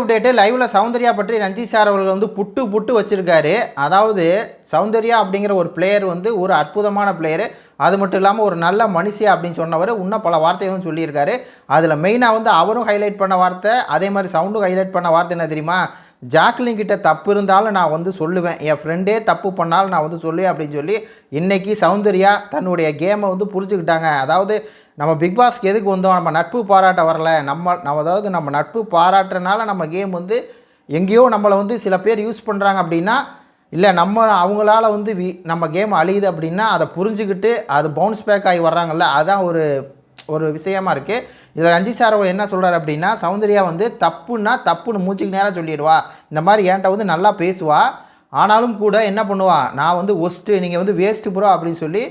Update லைவில் சௌந்தர்யா பற்றி Ranjith sir அவர்கள் வந்து புட்டு புட்டு வச்சுருக்காரு. அதாவது சௌந்தர்யா அப்படிங்கிற ஒரு பிளேயர் வந்து ஒரு அற்புதமான பிளேயரு அது மட்டும் இல்லாமல் ஒரு நல்ல மனுஷி அப்படின்னு சொன்னவர் இன்னும் பல வார்த்தைகளும் சொல்லியிருக்காரு. அதில் மெயினாக வந்து அவரும் ஹைலைட் பண்ண வார்த்தை அதே மாதிரி சவுண்டும் ஹைலைட் பண்ண வார்த்தை என்ன தெரியுமா? ஜாக்லின் கிட்ட தப்பு இருந்தாலும் நான் வந்து சொல்லுவேன். என் ஃப்ரெண்டே தப்பு பண்ணாலும் நான் வந்து சொல்லுவேன் அப்படின்னு சொல்லி இன்றைக்கி சௌந்தர்யா தன்னுடைய கேமை வந்து புரிஞ்சுக்கிட்டாங்க. அதாவது நம்ம பிக் பாஸ்க்கு எதுக்கு வந்தோம்? நம்ம நட்பு பாராட்ட வரல. நம்ம நம்ம அதாவது நம்ம நட்பு பாராட்டுறனால நம்ம கேம் வந்து எங்கேயோ நம்மளை வந்து சில பேர் யூஸ் பண்ணுறாங்க அப்படின்னா இல்லை நம்ம அவங்களால வந்து வி நம்ம கேம் அழியுது அப்படின்னா அதை புரிஞ்சுக்கிட்டு அது பவுன்ஸ் பேக் ஆகி வர்றாங்கல்ல அதுதான் ஒரு ஒரு விஷயமா இருக்குது இதில் ரஞ்சித் சார் அவர் என்ன சொல்கிறார் அப்படின்னா சௌந்தர்யா வந்து தப்புன்னா தப்புன்னு மூச்சுக்கு நேராக சொல்லிடுவா. இந்த மாதிரி என்கிட்ட வந்து நல்லா பேசுவா? ஆனாலும் கூட என்ன பண்ணுவா? நான் வந்து ஒஸ்ட்டு நீங்கள் வந்து வேஸ்ட்டு ப்ரோ அப்படின்னு சொல்லி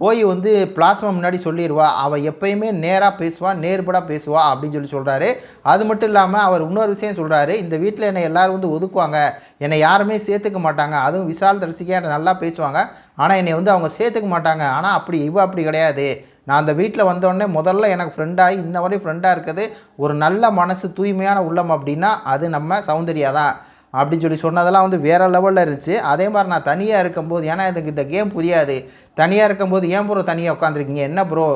போய் வந்து பிளாஸ்மா முன்னாடி சொல்லிடுவா. அவள் எப்பயுமே நேராக பேசுவா நேர்படாக பேசுவா அப்படின்னு சொல்லி சொல்கிறாரு அது மட்டும் இல்லாமல் அவர் இன்னொரு விஷயம் சொல்கிறாரு இந்த வீட்டில் என்னை எல்லோரும் வந்து ஒதுக்குவாங்க. என்னை யாருமே சேர்த்துக்க மாட்டாங்க. அதுவும் விசால் தரிசிக்க நல்லா பேசுவாங்க. ஆனால் என்னை வந்து அவங்க சேர்த்துக்க மாட்டாங்க. ஆனால் அப்படி இவ அப்படி கிடையாது. நான் அந்த வீட்டில் வந்தோடனே முதல்ல எனக்கு ஃப்ரெண்டாகி இன்ன வரையும் ஃப்ரெண்டாக இருக்குது. ஒரு நல்ல மனசு தூய்மையான உள்ளம் அப்படின்னா அது நம்ம சௌந்தர்யா தான். அப்படின்னு சொல்லி சொன்னதெல்லாம் வந்து வேறு லெவலில் இருந்துச்சு. அதே மாதிரி நான் தனியாக இருக்கும்போது ஏன்னா எனக்கு இந்த கேம் புரியாது. தனியாக இருக்கும்போது ஏன் ப்ரோ தனியாக உட்காந்துருக்கீங்க என்ன ப்ரோ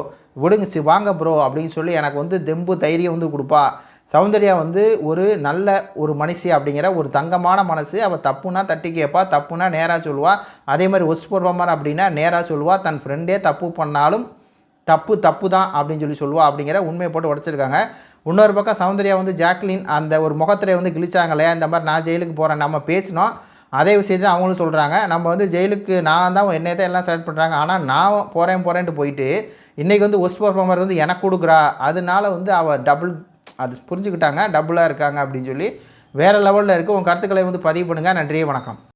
விடுங்கச்சு வாங்க ப்ரோ அப்படின்னு சொல்லி எனக்கு வந்து தெம்பு தைரியம் வந்து கொடுப்பா. சௌந்தர்யா வந்து ஒரு நல்ல ஒரு மனுஷி அப்படிங்கிற ஒரு தங்கமான மனசு. அவள் தப்புனா தட்டி கேட்பா தப்புனா நேராக சொல்லுவாள் அதே மாதிரி ஒஸ் அப்படின்னா நேராக சொல்லுவாள் தன் ஃப்ரெண்டே தப்பு பண்ணாலும் தப்பு தப்பு தான் அப்படின்னு சொல்லி சொல்லுவா அப்படிங்கிற உண்மையை போட்டு உடச்சிருக்காங்க. இன்னொரு பக்கம் சௌந்தர்யா வந்து ஜாக்லின் அந்த ஒரு முகத்தில் வந்து கிழிச்சாங்க இல்லையா? இந்த மாதிரி நான் ஜெயிலுக்கு போகிறேன் நம்ம பேசினோம். அதே விஷயத்தை அவங்களும் சொல்கிறாங்க நம்ம வந்து ஜெயிலுக்கு நான் தான் என்னை தான் எல்லாம் செலக்ட் பண்ணுறாங்க ஆனால் நான் போகிறேன் போகிறேன்ட்டு போயிட்டு இன்றைக்கி வந்து ஒஸ்போர் பர்ஃபார்மர் வந்து எனக்கு கொடுக்குறா. அதனால வந்து அவள் டபுள் அது புரிஞ்சுக்கிட்டாங்க டபுளாக இருக்காங்க அப்படின்னு சொல்லி வேறு லெவலில் இருக்குது உங்கள் கருத்துக்களை வந்து பதிவு பண்ணுங்கள் நன்றியே வணக்கம்.